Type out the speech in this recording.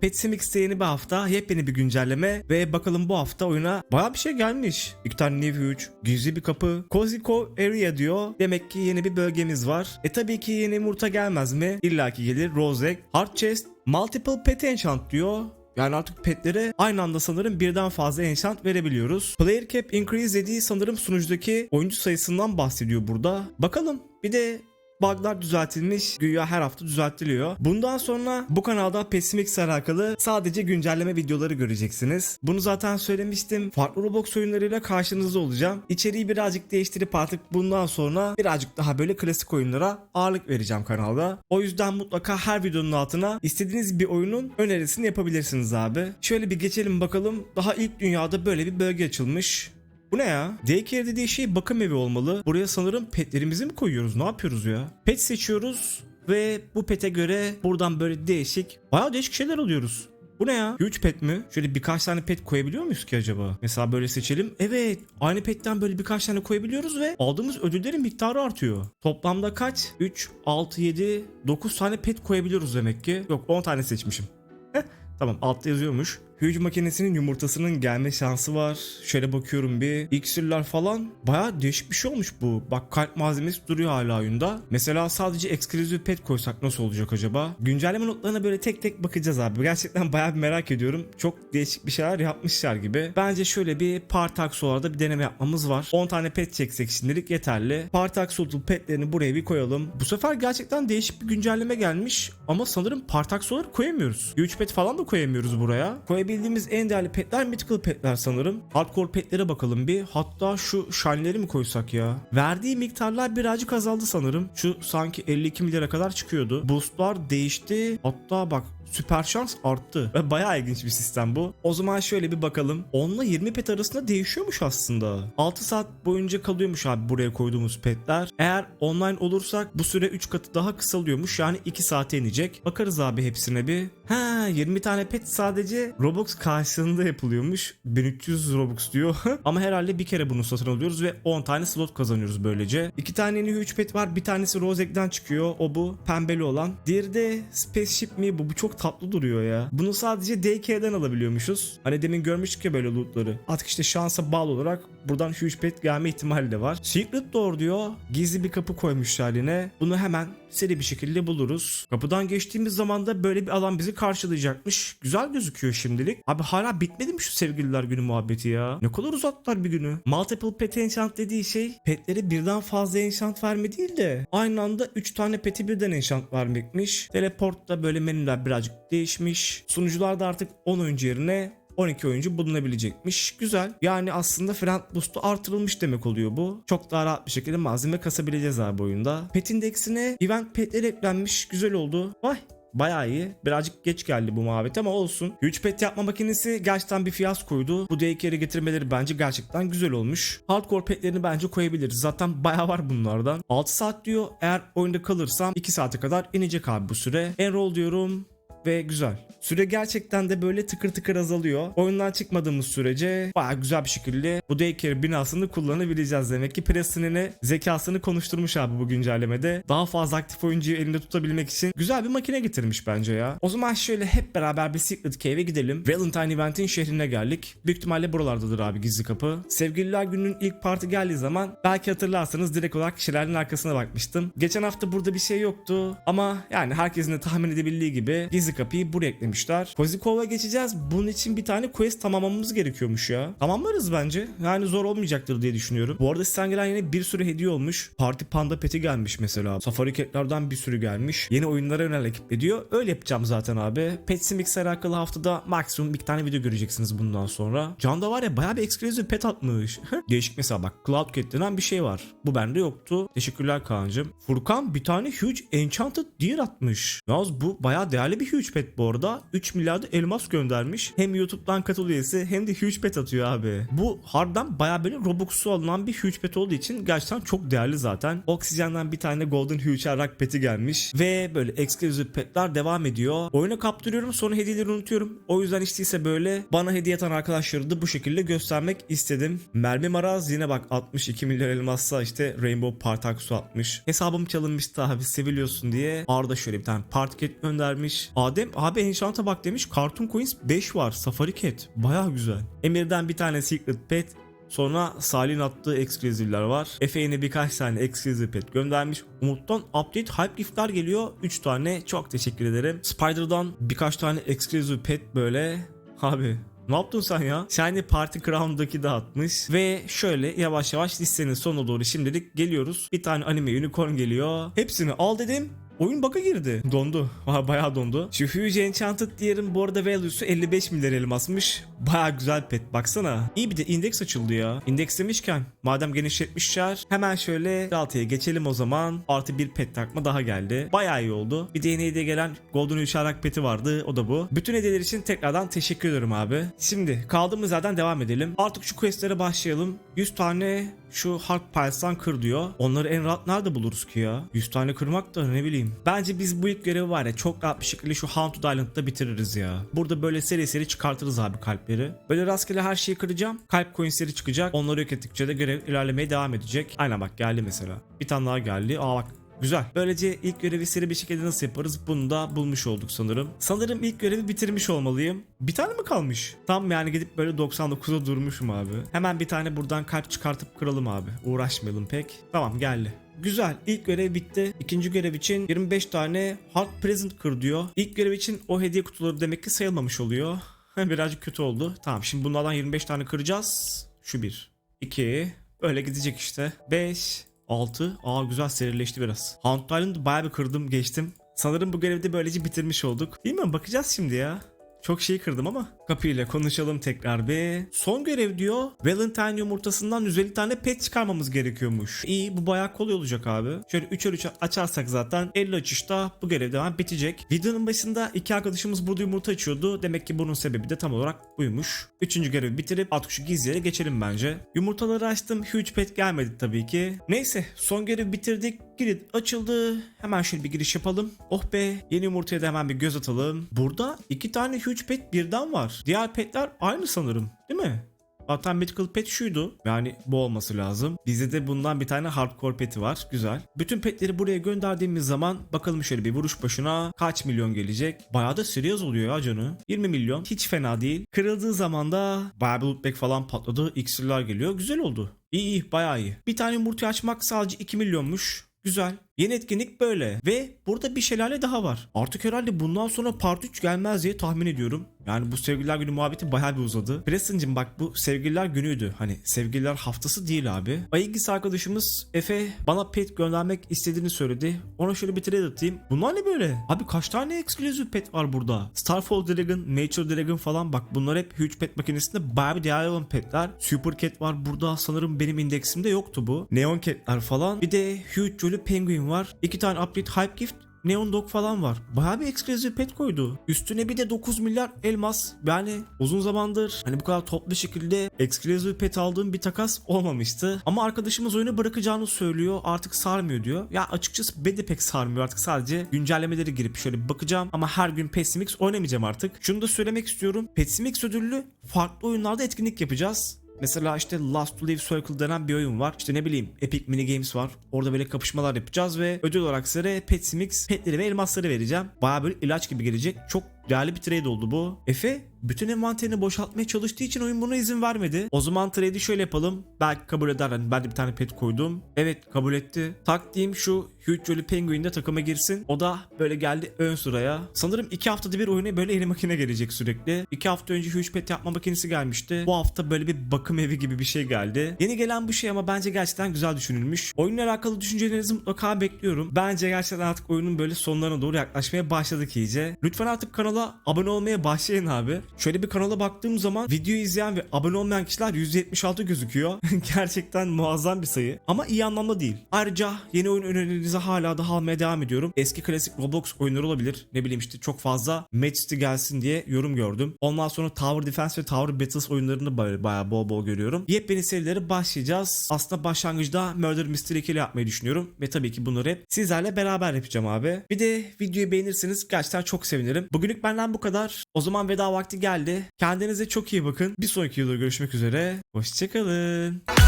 Petsimix'te yeni bir hafta, yepyeni bir güncelleme ve bakalım bu hafta oyuna baya bir şey gelmiş. İki tane New Huge, gizli bir kapı, Cozy Co Area diyor. Demek ki yeni bir bölgemiz var. E tabii ki yeni yumurta gelmez mi? İlla ki gelir. Rose Egg, Heart Chest, Multiple Pet Enchant diyor. Yani artık petlere aynı anda sanırım birden fazla enchant verebiliyoruz. Player cap increase dediği sanırım sunucudaki oyuncu sayısından bahsediyor burada. Bakalım bir de bug'lar düzeltilmiş. Güya her hafta düzeltiliyor. Bundan sonra bu kanalda Pessimix alakalı sadece güncelleme videoları göreceksiniz. Bunu zaten söylemiştim. Farklı Roblox oyunlarıyla karşınızda olacağım. İçeriği birazcık değiştirip artık bundan sonra birazcık daha böyle klasik oyunlara ağırlık vereceğim kanalda. O yüzden mutlaka her videonun altına istediğiniz bir oyunun önerisini yapabilirsiniz abi. Şöyle bir geçelim bakalım. Daha ilk dünyada böyle bir bölge açılmış. Bu ne ya? Daycare dediği şey bakım evi olmalı. Buraya sanırım petlerimizi mi koyuyoruz? Ne yapıyoruz ya? Pet seçiyoruz ve bu pete göre buradan böyle değişik, bayağı değişik şeyler alıyoruz. Bu ne ya? Huge pet mi? Şöyle birkaç tane pet koyabiliyor muyuz ki acaba? Mesela böyle seçelim. Evet. Aynı petten böyle birkaç tane koyabiliyoruz ve aldığımız ödüllerin miktarı artıyor. Toplamda kaç? 3, 6, 7, 9 tane pet koyabiliyoruz demek ki. Yok 10 tane seçmişim. Heh, tamam altta yazıyormuş. Huge makinesinin yumurtasının gelme şansı var. Şöyle bakıyorum bir. İksirler falan. Baya değişik bir şey olmuş bu. Bak kalp malzemesi duruyor hala oyunda. Mesela sadece exclusive pet koysak nasıl olacak acaba? Güncelleme notlarına böyle tek tek bakacağız abi. Gerçekten baya bir merak ediyorum. Çok değişik bir şeyler yapmışlar gibi. Bence şöyle bir Partaxo'larda bir deneme yapmamız var. 10 tane pet çeksek şimdilik yeterli. Partaxo'lu petlerini buraya bir koyalım. Bu sefer gerçekten değişik bir güncelleme gelmiş. Ama sanırım Partaxo'ları koyamıyoruz. Huge pet falan da koyamıyoruz buraya. Koyabildiğimiz en değerli petler mythical petler sanırım. Hardcore petlere bakalım bir. Hatta şu shine'leri mi koysak ya? Verdiği miktarlar birazcık azaldı sanırım. Şu sanki 52 milyara kadar çıkıyordu. Boostlar değişti. Hatta bak süper şans arttı. Ve bayağı ilginç bir sistem bu. O zaman şöyle bir bakalım. 10 ile 20 pet arasında değişiyormuş aslında. 6 saat boyunca kalıyormuş abi buraya koyduğumuz petler. Eğer online olursak bu süre 3 katı daha kısalıyormuş. Yani 2 saate inecek. Bakarız abi hepsine bir. Ha 20 tane pet sadece Robux karşılığında yapılıyormuş. 1300 Robux diyor. Ama herhalde bir kere bunu satın alıyoruz ve 10 tane slot kazanıyoruz böylece. 2 tane yeni 3 pet var. Bir tanesi Rose Egg'den çıkıyor. O bu. Pembeli olan. Diğeri de Spaceship mi? Bu, bu çok tatlı duruyor ya. Bunu sadece DK'den alabiliyormuşuz. Hani demin görmüştük ya böyle lootları. Artık işte şansa bağlı olarak buradan huge pet gelme ihtimali de var. Secret Door diyor. Gizli bir kapı koymuş haline. Bunu hemen seri bir şekilde buluruz. Kapıdan geçtiğimiz zaman da böyle bir alan bizi karşılayacakmış. Güzel gözüküyor şimdilik. Abi hala bitmedi mi şu sevgililer günü muhabbeti ya? Ne kadar uzattılar bir günü. Multiple pet enchant dediği şey petleri birden fazla enchant verme değil de aynı anda 3 tane peti birden enchant vermekmiş. Teleport'ta böyle menüler birazcık değişmiş. Sunucularda artık 10 oyuncu yerine 12 oyuncu bulunabilecekmiş. Güzel. Yani aslında friend boost'u artırılmış demek oluyor bu. Çok daha rahat bir şekilde malzeme kasabileceğiz abi oyunda. Pet indeksine event petler eklenmiş. Güzel oldu. Vay Bayağı iyi. Birazcık geç geldi bu muhabbet ama olsun. 3 pet yapma makinesi gerçekten bir fiyaskoydu. Bu daycare'e getirmeleri bence gerçekten güzel olmuş. Hardcore petlerini bence koyabiliriz. Zaten bayağı var bunlardan. 6 saat diyor. Eğer oyunda kalırsam 2 saate kadar inecek abi bu süre. Enroll diyorum ve güzel. Süre gerçekten de böyle tıkır tıkır azalıyor. Oyundan çıkmadığımız sürece baya güzel bir şekilde bu daycare binasını kullanabileceğiz demek ki Preston'ine zekasını konuşturmuş abi bu güncellemede. Daha fazla aktif oyuncuyu elinde tutabilmek için güzel bir makine getirmiş bence ya. O zaman şöyle hep beraber bir Secret Cave'e gidelim. Valentine Event'in şehrine geldik. Büyük ihtimalle buralardadır abi gizli kapı. Sevgililer gününün ilk parti geldiği zaman belki hatırlarsanız direkt olarak kişilerin arkasına bakmıştım. Geçen hafta burada bir şey yoktu ama yani herkesin de tahmin edebildiği gibi gizli kapıyı buraya eklemişler. Kozikov'a geçeceğiz. Bunun için bir tane quest tamamlamamız gerekiyormuş ya. Tamamlarız bence. Yani zor olmayacaktır diye düşünüyorum. Bu arada sizden gelen yine bir sürü hediye olmuş. Party Panda peti gelmiş mesela. Safari Cat'lerden bir sürü gelmiş. Yeni oyunlara yönelik ediyor. Öyle yapacağım zaten abi. Pet Simix alakalı haftada maksimum bir tane video göreceksiniz bundan sonra. Can da var ya bayağı bir exclusive pet atmış. Değişik mesela bak Cloud Cat denen bir şey var. Bu bende yoktu. Teşekkürler Kaan'cım. Furkan bir tane huge enchanted deer atmış. Yalnız bu bayağı değerli bir huge pet bu arada. 3 milyarda elmas göndermiş. Hem YouTube'dan katıl üyesi hem de huge pet atıyor abi. Bu harbiden bayağı böyle Robux'u alınan bir huge pet olduğu için gerçekten çok değerli zaten. Oksijenden bir tane Golden Huge Rock peti gelmiş. Ve böyle exclusive petler devam ediyor. Oyuna kaptırıyorum sonra hediyeleri unutuyorum. O yüzden işteyse böyle bana hediye atan arkadaşları da bu şekilde göstermek istedim. Mermi Maraz yine bak 62 milyon elmasla işte Rainbow Partax'u atmış. Hesabım çalınmıştı abi seviliyorsun diye. Arda şöyle bir tane party kit göndermiş. AD Adem abi enchant'a bak demiş. Cartoon Coins 5 var. Safari Cat. Baya güzel. Emir'den bir tane Secret Pet. Sonra Salih'in attığı ekskluzivler var. Efe yine birkaç tane ekskluziv pet göndermiş. Umut'tan update hype giftler geliyor. 3 tane çok teşekkür ederim. Spider'dan birkaç tane ekskluziv pet böyle. Abi ne yaptın sen ya? Shiny Party Crown'daki de atmış. Ve şöyle yavaş yavaş listenin sonuna doğru şimdilik geliyoruz. Bir tane anime unicorn geliyor. Hepsini al dedim. Oyun bug'a girdi. Dondu. Bayağı dondu. Şu Huge Enchanted diğerin bu arada value'su 55 milyar elmasmış. Bayağı güzel pet baksana. İyi bir de indeks açıldı ya. İndeks demişken madem genişletmişler hemen şöyle altıya geçelim o zaman. Artı bir pet takma daha geldi. Bayağı iyi oldu. Bir de yeni hediye gelen Golden Uçarak peti vardı. O da bu. Bütün hediyeler için tekrardan teşekkür ederim abi. Şimdi kaldığımız yerden devam edelim. Artık şu questlere başlayalım. 100 tane şu Hark Piles'tan kır diyor. Onları en rahat nerede buluruz ki ya? 100 tane kırmak da ne bileyim. Bence biz bu ilk görevi var ya çok rahat bir şekilde şu Haunted Island'da bitiririz ya. Burada böyle seri seri çıkartırız abi kalpleri. Böyle rastgele her şeyi kıracağım. Kalp coinsleri çıkacak. Onları yok ettikçe de görev ilerlemeye devam edecek. Aynen bak geldi mesela. Bir tane daha geldi. Aa bak Güzel. Böylece ilk görevi seri bir şekilde nasıl yaparız bunu da bulmuş olduk sanırım. Sanırım ilk görevi bitirmiş olmalıyım. Bir tane mi kalmış? Tam yani gidip böyle 99'a durmuşum abi. Hemen bir tane buradan kalp çıkartıp kıralım abi. Uğraşmayalım pek. Tamam geldi. Güzel. İlk görev bitti. İkinci görev için 25 tane Heart Present kır diyor. İlk görev için o hediye kutuları demek ki sayılmamış oluyor. Birazcık kötü oldu. Tamam şimdi bunlardan 25 tane kıracağız. Şu bir. 2. Öyle gidecek işte. 5. 6. Aa güzel serileşti biraz. Hunt Island'ı bayağı bir kırdım geçtim. Sanırım bu görevi de böylece bitirmiş olduk. Değil mi? Bakacağız şimdi ya. Çok şey kırdım ama. Kapıyla konuşalım tekrar bir. Son görev diyor. Valentine yumurtasından 150 tane pet çıkarmamız gerekiyormuş. İyi bu bayağı kolay olacak abi. Şöyle 3'er 3 açarsak zaten 50 açışta bu görev devam bitecek. Videonun başında iki arkadaşımız burada yumurta açıyordu. Demek ki bunun sebebi de tam olarak buymuş. Üçüncü görevi bitirip artık şu gizliye geçelim bence. Yumurtaları açtım. Huge pet gelmedi tabii ki. Neyse son görevi bitirdik. Girit açıldı. Hemen şöyle bir giriş yapalım. Oh be yeni yumurtaya da hemen bir göz atalım. Burada iki tane huge pet birden var. Diğer petler aynı sanırım değil mi? Zaten Mythical Pet şuydu. Yani bu olması lazım. Bizde de bundan bir tane Hardcore Pet'i var. Güzel. Bütün petleri buraya gönderdiğimiz zaman bakalım şöyle bir vuruş başına kaç milyon gelecek. Bayağı da serious oluyor ya canı. 20 milyon. Hiç fena değil. Kırıldığı zaman da bayağı bir lootback falan patladı. İksirler geliyor. Güzel oldu. İyi iyi bayağı iyi. Bir tane yumurta açmak sadece 2 milyonmuş. Güzel. Yeni etkinlik böyle. Ve burada bir şelale daha var. Artık herhalde bundan sonra part 3 gelmez diye tahmin ediyorum. Yani bu sevgililer günü muhabbeti bayağı bir uzadı. Preston'cım bak bu sevgililer günüydü. Hani sevgililer haftası değil abi. Ayıgis arkadaşımız Efe bana pet göndermek istediğini söyledi. Ona şöyle bir trade atayım. Bunlar ne böyle? Abi kaç tane exclusive pet var burada? Starfall Dragon, Nature Dragon falan bak bunlar hep Huge Pet makinesinde bayağı bir değerli olan petler. Super Cat var burada sanırım benim indeksimde yoktu bu. Neon Cat'ler falan. Bir de Huge Jolly Penguin var. İki tane update Hype Gift Neon Dog falan var. Bayağı bir ekskluziv pet koydu. Üstüne bir de 9 milyar elmas. Yani uzun zamandır hani bu kadar toplu şekilde ekskluziv pet aldığım bir takas olmamıştı. Ama arkadaşımız oyunu bırakacağını söylüyor. Artık sarmıyor diyor. Ya açıkçası beni de pek sarmıyor artık sadece güncellemeleri girip şöyle bakacağım. Ama her gün Pessimix oynamayacağım artık. Şunu da söylemek istiyorum. Pessimix ödüllü farklı oyunlarda etkinlik yapacağız. Mesela işte Last to Live Circle denen bir oyun var. İşte ne bileyim Epic Mini Games var. Orada böyle kapışmalar yapacağız ve ödül olarak size Pet Mix petleri ve elmasları vereceğim. Baya böyle ilaç gibi gelecek. Çok bir trade oldu bu. Efe bütün envanterini boşaltmaya çalıştığı için oyun buna izin vermedi. O zaman trade'i şöyle yapalım. Belki kabul eder. Hani ben de bir tane pet koydum. Evet kabul etti. Taktiğim şu Huge Jolly Penguin de takıma girsin. O da böyle geldi ön sıraya. Sanırım iki haftada bir oyuna böyle yeni makine gelecek sürekli. İki hafta önce Huge Pet yapma makinesi gelmişti. Bu hafta böyle bir bakım evi gibi bir şey geldi. Yeni gelen bu şey ama bence gerçekten güzel düşünülmüş. Oyunla alakalı düşüncelerinizi mutlaka bekliyorum. Bence gerçekten artık oyunun böyle sonlarına doğru yaklaşmaya başladık iyice. Lütfen artık kanala abone olmaya başlayın abi. Şöyle bir kanala baktığım zaman videoyu izleyen ve abone olmayan kişiler %76 gözüküyor. gerçekten muazzam bir sayı. Ama iyi anlamda değil. Ayrıca yeni oyun önerilerinizi hala da almaya devam ediyorum. Eski klasik Roblox oyunları olabilir. Ne bileyim işte çok fazla Match City gelsin diye yorum gördüm. Ondan sonra Tower Defense ve Tower Battles oyunlarını böyle bayağı bol bol görüyorum. Yepyeni serileri başlayacağız. Aslında başlangıçta Murder Mystery 2 ile yapmayı düşünüyorum. Ve tabii ki bunları hep sizlerle beraber yapacağım abi. Bir de videoyu beğenirseniz gerçekten çok sevinirim. Bugünlük benden bu kadar. O zaman veda vakti geldi. Kendinize çok iyi bakın. Bir sonraki videoda görüşmek üzere. Hoşçakalın.